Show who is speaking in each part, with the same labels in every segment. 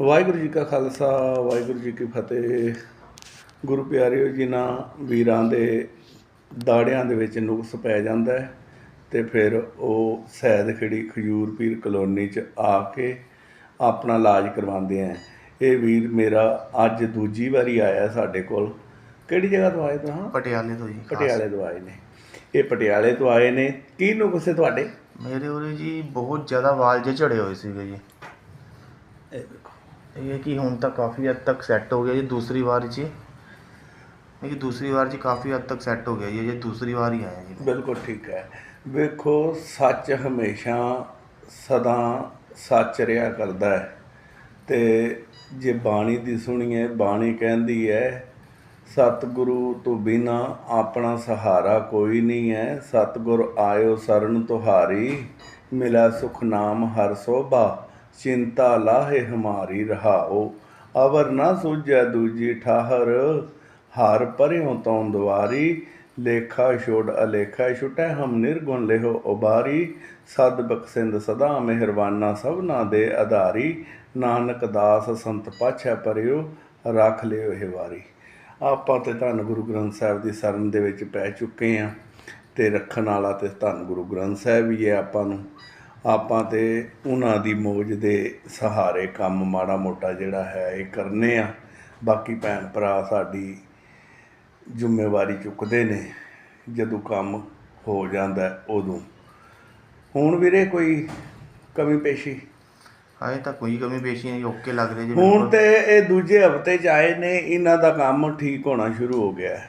Speaker 1: ਵਾਹਿਗੁਰੂ ਜੀ ਕਾ ਖਾਲਸਾ ਵਾਹਿਗੁਰੂ ਜੀ ਕੀ ਫਤਿਹ। ਗੁਰੂ ਪਿਆਰਿਓ ਜਿਨ੍ਹਾਂ ਵੀਰਾਂ ਦੇ ਦਾੜਿਆਂ ਦੇ ਵਿੱਚ ਨੁਕਸ ਪੈ ਜਾਂਦਾ ਹੈ ਤੇ ਫਿਰ ਉਹ ਸੈਦ ਖੜੀ ਖਜੂਰ ਪੀਰ ਕਲੋਨੀ ਚ ਆ ਕੇ ਆਪਣਾ ਇਲਾਜ ਕਰਵਾਉਂਦੇ ਆ। ਇਹ ਵੀਰ ਮੇਰਾ ਅੱਜ ਦੂਜੀ ਵਾਰੀ ਆਇਆ ਸਾਡੇ ਕੋਲ। ਕਿਹੜੀ ਜਗ੍ਹਾ ਤੋਂ ਆਏ ਤੁਸੀਂ?
Speaker 2: ਪਟਿਆਲੇ ਤੋਂ ਜੀ।
Speaker 1: ਪਟਿਆਲੇ ਤੋਂ ਆਏ ਨੇ। ਇਹ ਪਟਿਆਲੇ ਤੋਂ ਆਏ ਨੇ। ਕੀ ਨੁਕਸ ਹੈ ਤੁਹਾਡੇ?
Speaker 2: ਮੇਰੇ ਉਰੇ ਜੀ ਬਹੁਤ ਜ਼ਿਆਦਾ ਵਾਲ ਜੇ ਝੜੇ ਹੋਏ ਸੀਗੇ ਜੀ।
Speaker 1: ਇਹ ਦੇਖੋ
Speaker 2: ਇਹ ਕਿ ਹੁਣ ਤਾਂ ਕਾਫੀ ਹੱਦ ਤੱਕ ਸੈੱਟ ਹੋ ਗਿਆ ਜੀ, ਦੂਸਰੀ ਵਾਰ 'ਚ ਇਹ ਕਿ ਦੂਸਰੀ ਵਾਰ 'ਚ ਕਾਫੀ ਹੱਦ ਤੱਕ ਸੈੱਟ ਹੋ ਗਿਆ ਜੀ ਇਹ ਦੂਸਰੀ ਵਾਰ ਹੀ ਆਇਆ ਜੀ।
Speaker 1: ਬਿਲਕੁਲ ਠੀਕ ਹੈ। ਵੇਖੋ, ਸੱਚ ਹਮੇਸ਼ਾ ਸਦਾ ਸੱਚ ਰਿਹਾ ਕਰਦਾ ਹੈ। ਤੇ ਜੇ ਬਾਣੀ ਦੀ ਸੁਣੀਏ, ਬਾਣੀ ਕਹਿੰਦੀ ਹੈ, ਸਤਿਗੁਰੂ ਤੋਂ ਬਿਨਾ ਆਪਣਾ ਸਹਾਰਾ ਕੋਈ ਨਹੀਂ ਹੈ। ਸਤਿਗੁਰ ਆਇਓ ਸਰਨ ਤੁਹਾਰੀ, ਮਿਲਾ ਸੁਖ ਨਾਮ ਹਰ ਸੋਭਾ। ਚਿੰਤਾ ਲਾਹੇ ਹਮਾਰੀ ਰਹਾਓ, ਅਵਰ ਨਾ ਸੂਝੈ ਦੂਜੀ ਠਾਹਰ। ਹਰ ਪਰਿਉ ਤੋਂ ਦੁਆਰੀ, ਲੇਖਾ ਛੋੜ ਅਲੇਖਾ ਛੁਟੈ ਹਮ ਨਿਰਗੁਣ ਲਿਹੋ ਉਬਾਰੀ। ਸਦ ਬਖਸ਼ਿੰਦ ਸਦਾ ਮਿਹਰਬਾਨਾ ਸਭਨਾ ਦੇ ਆਧਾਰੀ ਨਾਨਕ ਦਾਸ ਸੰਤ ਪਾਛੈ ਪਰਿਓ ਰੱਖ ਲਿਓ ਇਹ ਵਾਰੀ। ਆਪਾਂ ਤੇ ਧੰਨ ਗੁਰੂ ਗ੍ਰੰਥ ਸਾਹਿਬ ਦੀ ਸ਼ਰਨ ਦੇ ਵਿੱਚ ਪੈ ਚੁੱਕੇ ਆ ਤੇ ਰੱਖਣ ਵਾਲਾ ਤੇ ਧੰਨ ਗੁਰੂ ਗ੍ਰੰਥ ਸਾਹਿਬ ਹੀ ਹੈ ਆਪਾਂ ਨੂੰ। ਆਪਾਂ ਤੇ ਉਹਨਾਂ ਦੀ ਮੋਜ ਦੇ ਸਹਾਰੇ ਕੰਮ ਮਾੜਾ ਮੋਟਾ ਜਿਹੜਾ ਹੈ ਇਹ ਕਰਨੇ ਆ। ਬਾਕੀ ਭੈਣ ਭਰਾ ਸਾਡੀ ਜ਼ਿੰਮੇਵਾਰੀ ਚੁੱਕਦੇ ਨੇ। ਜਦੋਂ ਕੰਮ ਹੋ ਜਾਂਦਾ ਉਦੋਂ। ਹੁਣ ਵੀਰੇ ਕੋਈ ਕਮੀ ਪੇਸ਼ੀ?
Speaker 2: ਹਾਏ ਤਾਂ ਕੋਈ ਕਮੀ ਪੇਸ਼ੀ ਨਹੀਂ ਓਕੇ ਲੱਗ ਰਿਹਾ ਜੀ
Speaker 1: ਹੁਣ। ਤੇ ਇਹ ਦੂਜੇ ਹਫ਼ਤੇ ਚ ਆਏ ਨੇ ਇਹਨਾਂ ਦਾ ਕੰਮ ਠੀਕ ਹੋਣਾ ਸ਼ੁਰੂ ਹੋ ਗਿਆ।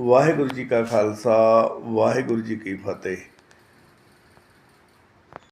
Speaker 1: ਵਾਹਿਗੁਰੂ ਜੀ ਕਾ ਖਾਲਸਾ ਵਾਹਿਗੁਰੂ ਜੀ ਕੀ ਫਤਿਹ।